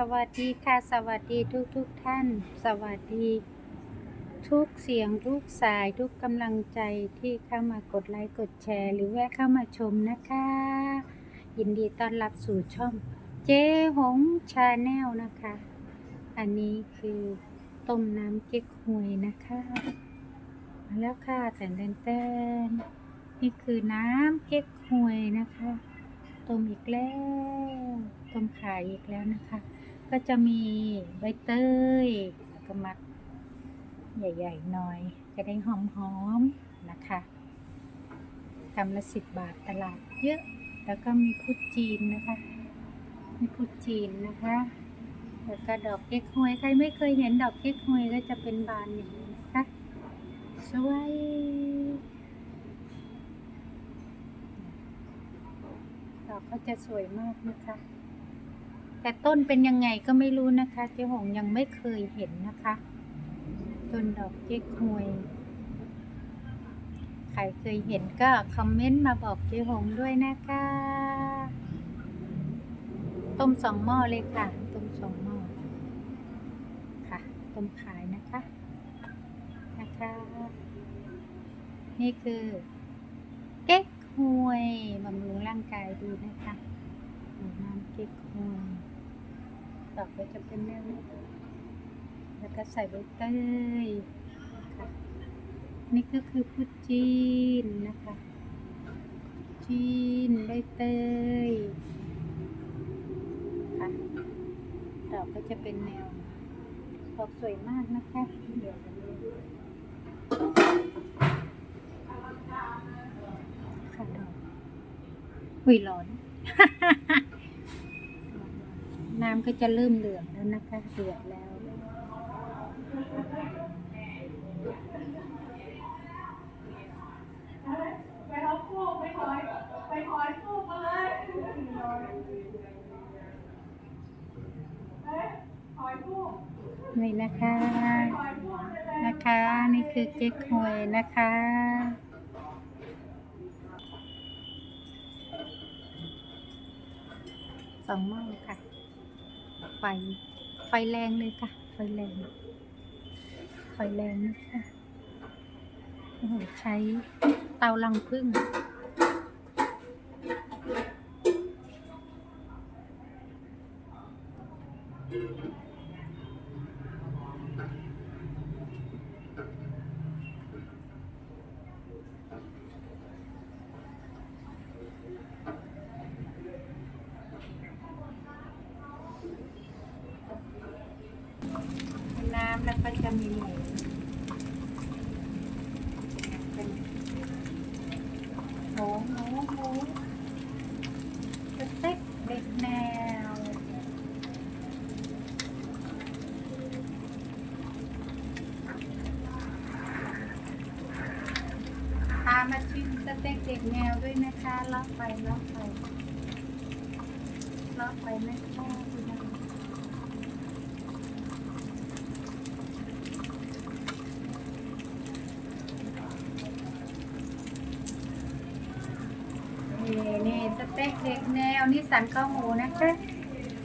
สวัสดีค่ะ สวัสดีทุกทุกท่าน สวัสดี ทุกเสียงทุกสายทุกกำลังใจที่เข้ามากดไลค์กดแชร์ หรือแวะเข้ามาชมนะคะ ยินดีต้อนรับสู่ช่องเจ๊หงชาแนลนะคะ อันนี้คือต้มน้ำเก๊กฮวยนะคะมาแล้วค่ะแต่นเต้นเต้นนี่คือน้ำเก๊กฮวยนะคะ ต้มอีกแล้ว ต้มขายอีกแล้วนะคะ ก็จะมีใบเตยแล้วก็มัดใหญ่ๆหน่อย จะได้หอมๆนะคะกำละสิบบาทตลาดเยอะ แล้วก็มีพุทจีนนะคะ มีพุทจีนนะคะ แล้วก็ดอกเก๊กฮวย ใครไม่เคยเห็นดอกเก๊กฮวยก็จะเป็นบานอย่างนี้นะคะ สวย ด อกเขาจะสวยมากนะคะ แต่ต้นเป็นยังไงก็ไม่รู้นะคะ เจ๊หงยังไม่เคยเห็นนะคะต้นดอกเก๊กฮวยใครเคยเห็นก็คอมเมนต์มาบอกเจ๊หงด้วยนะคะ ต้มสองหม้อเลยค่ะ ต้มสองหม้อค่ะ ต้มขายนะคะนะคะ นี่คือเก๊ก ฮวยบำรุงร่างกายดีนะคะน้ำเก๊กฮวยต่อไปจะเป็นแนวนี้แล้วก็ใส่ใบเตยค่ะนี่ก็คือพุจีนนะคะจีนใบเตยค่ะดอกก็จะเป็นแนวดอกสวยมากนะคะเดี๋ยวค่ะดอก อุ้ยร้อน น้ำก็จะเริ่มเหลืองแล้วนะคะเดือดแล้วไปท็อปคู่ไปคอยไปคอยคู่มาเลยคอยคู่นี่นะคะ นะคะ นี่คือเก๊กฮวยนะคะ สองหม้อค่ะ ไฟ ไฟแรงเลยค่ะ ไฟแรง ไฟแรงนะคะโอ้โหใช้เตาลังพึ่ง น้ำแล้วก็จะ มีหมูเป็นหมูหมูหมูสเต็กเด็กแนวพามาชิมสเต็กเด็กแนวด้วยนะคะล็อกไปล็อกไปล็อกไปนะคะคุณผู้ชม นี่นี่ส เต็กเด็กแนวนี่สันข้าวหมูนะคะ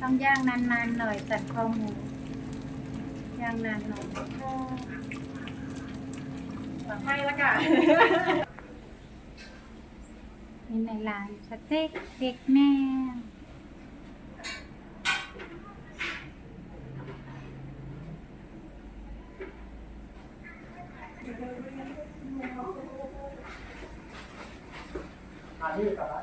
ต้องย่างนานๆหน่อยสันข้าวหมูย่างนานหน่อยนะคะตักให้ละกันนี่ในร้านสเต็กเด็กแนวเ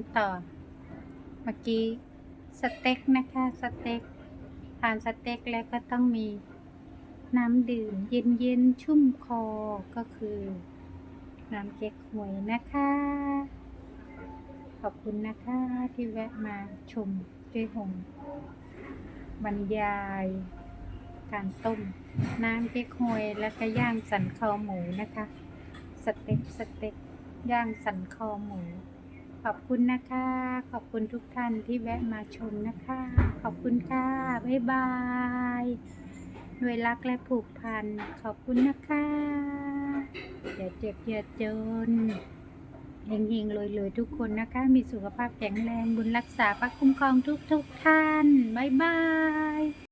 ำต่อ เมื่อกี้สเต็กนะคะสเต็กทานสเต็กแล้วก็ต้องมีน้ำดื่มเย็นๆชุ่มคอก็คือน้ำเก๊กฮวยนะคะ ขอบคุณนะคะที่แวะมาชมเจ๊หงบรรยาย การต้มน้ำเก๊กฮวยแล้วก็ย่างสันคอหมูนะคะ สเต็กสเต็กย่างสันคอหมู ขอบคุณนะคะ ขอบคุณทุกท่านที่แวะมาชมนะคะ ขอบคุณค่ะ บ๊ายบายด้วยรักและผูกพัน ขอบคุณนะคะอย่าเจ็บอย่าจนเฮงๆรวยๆทุกคนนะคะ มีสุขภาพแข็งแรงบุญรักษาพระคุ้มครองทุกๆท่าน บ๊ายบาย